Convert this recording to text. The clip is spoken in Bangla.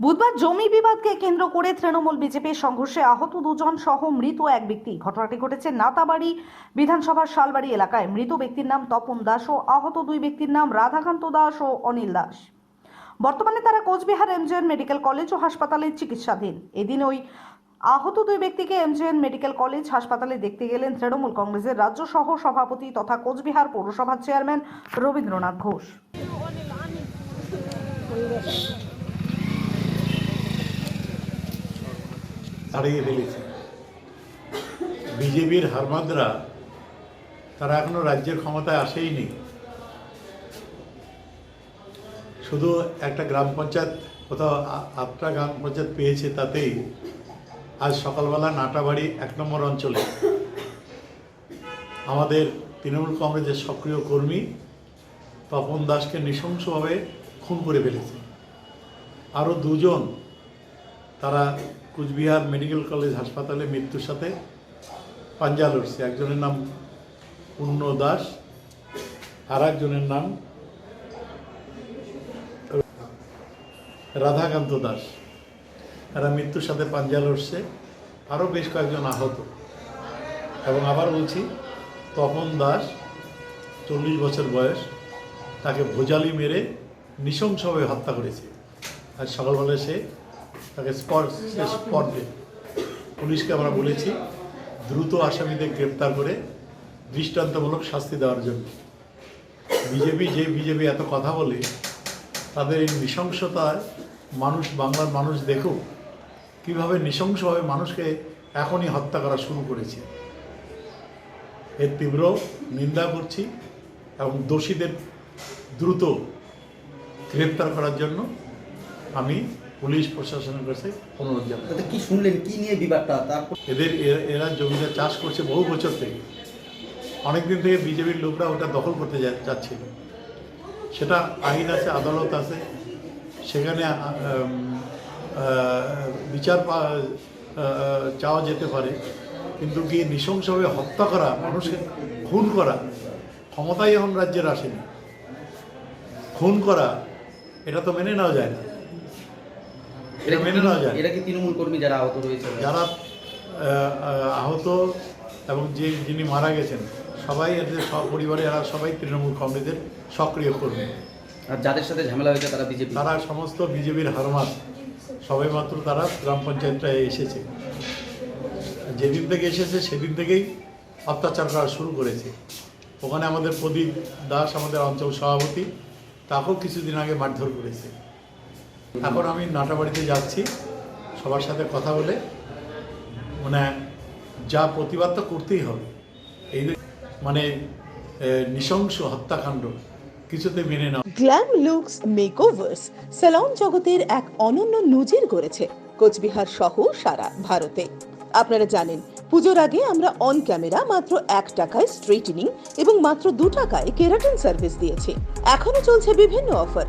বুধবার জমি বিবাদকে কেন্দ্র করে তৃণমূল বিজেপির সংঘর্ষে আহত দুজন সহ মৃত এক ব্যক্তি। ঘটনাটি ঘটেছে নাতাবাড়ি বিধানসভার শালবাড়ি এলাকায়। মৃত ব্যক্তির নাম তপন দাস ও আহত দুই ব্যক্তির নাম রাধাকান্ত দাস ও অনিল দাস। বর্তমানে তারা কোচবিহার এমজেএন মেডিকেল কলেজ ও হাসপাতালে চিকিৎসাধীন। এদিন ওই আহত দুই ব্যক্তিকে এমজেএন মেডিকেল কলেজ হাসপাতালে দেখতে গেলেন তৃণমূল কংগ্রেসের রাজ্য সহ সভাপতি তথা কোচবিহার পৌরসভার চেয়ারম্যান রবীন্দ্রনাথ ঘোষ। তাড়িয়ে ফেলেছে। বিজেপির হারমাদরা তারা এখনও রাজ্যের ক্ষমতায় আসেইনি। শুধু একটা গ্রাম পঞ্চায়েত, কোথাও আটটা গ্রাম পঞ্চায়েত পেয়েছে তাতেই আজ সকালবেলা নাটাবাড়ি এক নম্বর অঞ্চলে। আমাদের তৃণমূল কংগ্রেসের সক্রিয় কর্মী তপন দাসকে নৃশংসভাবে খুন করে ফেলেছে। আরও দুজন তারা কুচবিহার মেডিকেল কলেজ হাসপাতালে মৃত্যুর সাথে পাঞ্জা লড়ছে একজনের নাম পূর্ণ দাস আর একজনের নাম রাধাকান্ত দাস। এরা মৃত্যুর সাথে পাঞ্জা লড়ছে আরও বেশ কয়েকজন আহত। এবং আবার বলছি, তপন দাস, চল্লিশ বছর বয়স, তাকে ভোজালি মেরে নৃশংসভাবে হত্যা করেছে। আর সকালবেলা সে তাকে স্পট স্পট পুলিশকে আমরা বলেছি, দ্রুত আসামিদের গ্রেপ্তার করে দৃষ্টান্তমূলক শাস্তি দেওয়ার জন্য। বিজেপি যে বিজেপি এত কথা বলে, তাদের এই নৃশংসতায় মানুষ, বাংলার মানুষ দেখুক, কীভাবে নৃশংসভাবে মানুষকে এখনই হত্যা করা শুরু করেছে। এর তীব্র নিন্দা করছি এবং দোষীদের দ্রুত গ্রেপ্তার করার জন্য আমি পুলিশ প্রশাসনের কাছে অনুরোধ জানাই তাতে কি শুনলেন? কি নিয়ে বিবাদটা? তারপর? এদের এরা জমিটা চাষ করছে বহু বছর থেকে। অনেকদিন থেকে বিজেপির লোকরা ওটা দখল করতে চাচ্ছিল সেটা আইন আছে আদালত আছে। সেখানে বিচার চাওয়া যেতে পারে। কিন্তু কি নৃশংসভাবে হত্যা করা মানুষকে খুন করা ক্ষমতাই এখন রাজ্যের আসেনি। খুন করা এটা তো মেনে নেওয়া যায় না। এটা মেনে নেওয়া যায়। এটা কি তৃণমূল কর্মী যারা আহত রয়েছে যারা আহ, আহ, আহত এবং যে যিনি মারা গেছেন সবাই এদের সপরিবারে এরা সবাই তৃণমূল কংগ্রেসের সক্রিয় কর্মী। আর যাদের সাথে ঝামেলা হয়েছে তারা বিজেপি? তারা সমস্ত বিজেপির হারমাত সবাই মাত্র তারা গ্রাম পঞ্চায়েতটায় এসেছে। যেদিন থেকে এসেছে সেদিন থেকেই অত্যাচার করা শুরু করেছে। ওখানে আমাদের প্রদীপ দাস আমাদের অঞ্চল সভাপতি তাকেও কিছুদিন আগে মারধর করেছে। এখন আমি নাটাবাড়িতে যাচ্ছি। সবার সাথে কথা বলে মানে যা প্রতিবাদ তো করতেই হবে। এই মানে নৃশংস হত্যাকাণ্ড গ্ল্যাম লুকস মেকওভার্স জগতের এক অনন্য নজির গড়েছে কোচবিহার সহ সারা ভারতে। আপনারা জানেন, পুজোর আগে আমরা অন ক্যামেরা মাত্র এক টাকায় স্ট্রেটেনিং এবং মাত্র দু টাকায় কেরাটিন সার্ভিস দিয়েছি। এখনও চলছে বিভিন্ন অফার